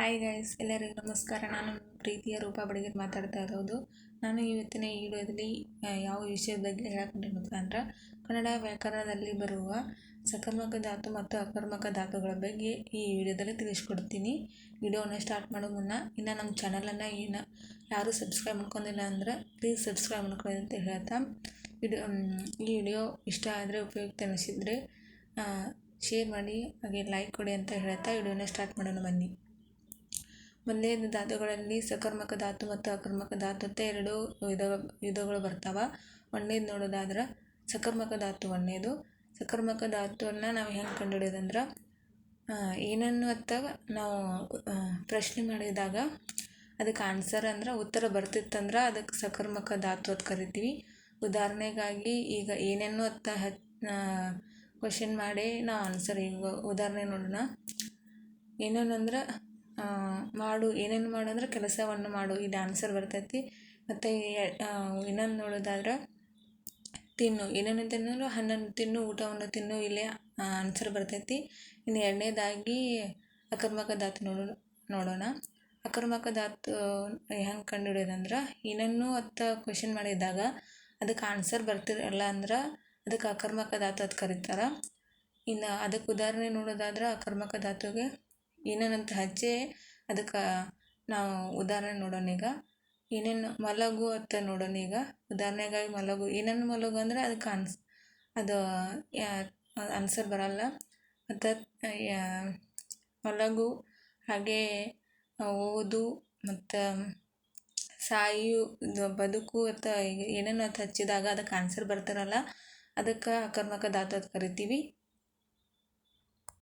Hi guys ಎಲ್ಲರಿಗೂ ನಮಸ್ಕಾರ. ನಾನು ಪ್ರೀತಿಯ ರೂಪ ಬಡಗಿ ಮಾತಾಡ್ತಾ ಇರೋದು. ನಾನು ಇವತ್ತಿನ ಈ ವಿಡಿಯೋದಲ್ಲಿ ಯಾವ ವಿಷಯದ ಬಗ್ಗೆ ಹೇಳ್ಕೊಂಡಿರೋದು ಅಂದ್ರೆ, ಕನ್ನಡ ವ್ಯಾಕರಣದಲ್ಲಿ ಬರುವ ಸಕರ್ಮಕ ಧಾತು ಮತ್ತು ಅಕರ್ಮಕ ಧಾತುಗಳ ಬಗ್ಗೆ ಈ ವಿಡಿಯೋದಲ್ಲಿ ತಿಳಿಸ್ಕೊಡ್ತೀನಿ. ವಿಡಿಯೋನ ಸ್ಟಾರ್ಟ್ ಮಾಡೋ ಮುನ್ನ, ಇನ್ನು ನಮ್ಮ ಚಾನಲನ್ನು ಏನು ಯಾರೂ ಸಬ್ಸ್ಕ್ರೈಬ್ ಮಾಡ್ಕೊಂಡಿಲ್ಲ ಅಂದ್ರೆ ಪ್ಲೀಸ್ ಸಬ್ಸ್ಕ್ರೈಬ್ ಮಾಡ್ಕೊಳ್ಳಿ ಅಂತ ಹೇಳ್ತಾ ವಿಡಿಯೋ ಈ ವಿಡಿಯೋ ಇಷ್ಟ ಆದರೆ, ಉಪಯುಕ್ತ ಅನಿಸಿದರೆ ಶೇರ್ ಮಾಡಿ, ಹಾಗೆ ಲೈಕ್ ಕೊಡಿ ಅಂತ ಹೇಳ್ತಾ, ವಿಡಿಯೋನ ಸ್ಟಾರ್ಟ್ ಮಾಡೋಣ ಬನ್ನಿ. ಮೊದಲನೇದು ಧಾತುಗಳಲ್ಲಿ ಸಕರ್ಮಕ ಧಾತು ಮತ್ತು ಅಕರ್ಮಕ ಧಾತು ಅಂತ ಎರಡು ವಿಧ ವಿಧಗಳು ಬರ್ತಾವೆ. ಒಳ್ಳೇದು ನೋಡೋದಾದ್ರೆ ಸಕರ್ಮಕ ಧಾತು ಒಂದೇದು. ಸಕರ್ಮಕ ಧಾತುವನ್ನು ನಾವು ಹೆಂಗೆ ಕಂಡುಹಿಡಿಯೋದಂದ್ರೆ ಏನನ್ನು ಅಂತ ನಾವು ಪ್ರಶ್ನೆ ಮಾಡಿದಾಗ ಅದಕ್ಕೆ ಆನ್ಸರ್ ಅಂದ್ರೆ ಉತ್ತರ ಬರ್ತಿತ್ತಂದ್ರೆ ಅದಕ್ಕೆ ಸಕರ್ಮಕ ಧಾತು ಅಂತ ಕರಿತೀವಿ. ಉದಾಹರಣೆಗಾಗಿ ಈಗ ಏನನ್ನು ಅಂತ ಕ್ವಶನ್ ಮಾಡಿ ನಾವು ಆನ್ಸರ್ ಈಗ ಉದಾಹರಣೆ ನೋಡೋಣ. ಏನೇನಂದ್ರೆ ಆ, ಮಾಡು, ಏನೇನು ಮಾಡು ಅಂದ್ರೆ ಕೆಲಸವನ್ನು ಮಾಡು ಇದು ಆನ್ಸರ್ ಬರ್ತೈತಿ. ಮತ್ತು ಇನ್ನೊಂದು ನೋಡೋದಾದ್ರೆ, ತಿನ್ನು, ಏನೇನು ತಿನ್ನಲು ಹಣ್ಣನ್ನು ತಿನ್ನು, ಊಟವನ್ನು ತಿನ್ನು, ಇಲ್ಲೇ ಆನ್ಸರ್ ಬರ್ತೈತಿ. ಇನ್ನು ಎರಡನೇದಾಗಿ, ಅಕರ್ಮಕ ಧಾತು ನೋಡೋಣ ನೋಡೋಣ. ಅಕರ್ಮಕ ಧಾತು ಹೆಂಗೆ ಕಂಡುಹಿಡಿಯೋದಂದ್ರೆ ಏನನ್ನು ಅತ್ತ ಕ್ವಶನ್ ಮಾಡಿದಾಗ, ಅದಕ್ಕೆ ಆನ್ಸರ್ ಬರ್ತಿರಲ್ಲ ಅಂದ್ರೆ, ಅದಕ್ಕೆ ಅಕರ್ಮಕ ಧಾತು ಅದು ಕರೀತಾರೆ. ಇನ್ನು ಅದಕ್ಕೆ ಉದಾಹರಣೆ ನೋಡೋದಾದ್ರೆ, ಅಕರ್ಮಕ ಧಾತುಗೆ ಏನೇನಂತ ಹಚ್ಚೆ ಅದಕ್ಕೆ ನಾವು ಉದಾಹರಣೆ ನೋಡೋಣ ಈಗ. ಏನೇನು ಮಲಗು ಅಂತ ನೋಡೋಣ ಈಗ. ಉದಾಹರಣೆಗಾಗಿ ಮಲಗು. ಏನೇನು ಮಲಗು ಅಂದರೆ ಅದಕ್ಕೆ ಅನ್ಸ್, ಅದು ಆನ್ಸರ್ ಬರಲ್ಲ. ಮತ್ತು ಮಲಗು. ಹಾಗೆ ಓದು. ಮತ್ತು ಸಾಯು ಬದುಕು ಅಂತ ಏನೇನು ಅಂತ ಹಚ್ಚಿದಾಗ ಅದಕ್ಕೆ ಆನ್ಸರ್ ಬರ್ತಾರಲ್ಲ. ಅದಕ್ಕೆ ಅಕರ್ಮಕ ದಾತ ಅಂತ ಕರಿತೀವಿ.